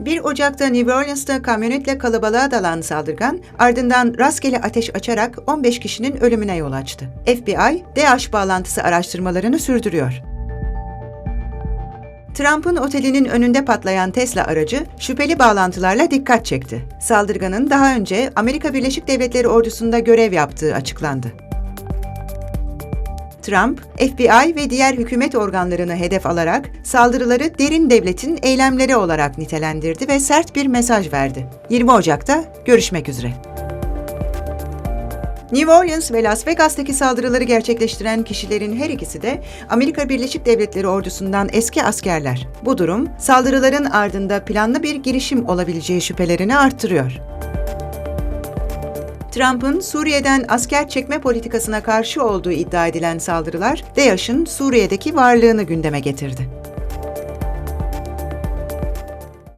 1 Ocak'ta New Orleans'ta kamyonetle kalabalığa dalan saldırgan, ardından rastgele ateş açarak 15 kişinin ölümüne yol açtı. FBI, DAEŞ bağlantısı araştırmalarını sürdürüyor. Trump'ın otelinin önünde patlayan Tesla aracı şüpheli bağlantılarla dikkat çekti. Saldırganın daha önce Amerika Birleşik Devletleri ordusunda görev yaptığı açıklandı. Trump, FBI ve diğer hükümet organlarını hedef alarak saldırıları derin devletin eylemleri olarak nitelendirdi ve sert bir mesaj verdi. 20 Ocak'ta görüşmek üzere. New Orleans ve Las Vegas'taki saldırıları gerçekleştiren kişilerin her ikisi de Amerika Birleşik Devletleri ordusundan eski askerler. Bu durum saldırıların ardında planlı bir girişim olabileceği şüphelerini arttırıyor. Trump'ın Suriye'den asker çekme politikasına karşı olduğu iddia edilen saldırılar, DAEŞ'in Suriye'deki varlığını gündeme getirdi.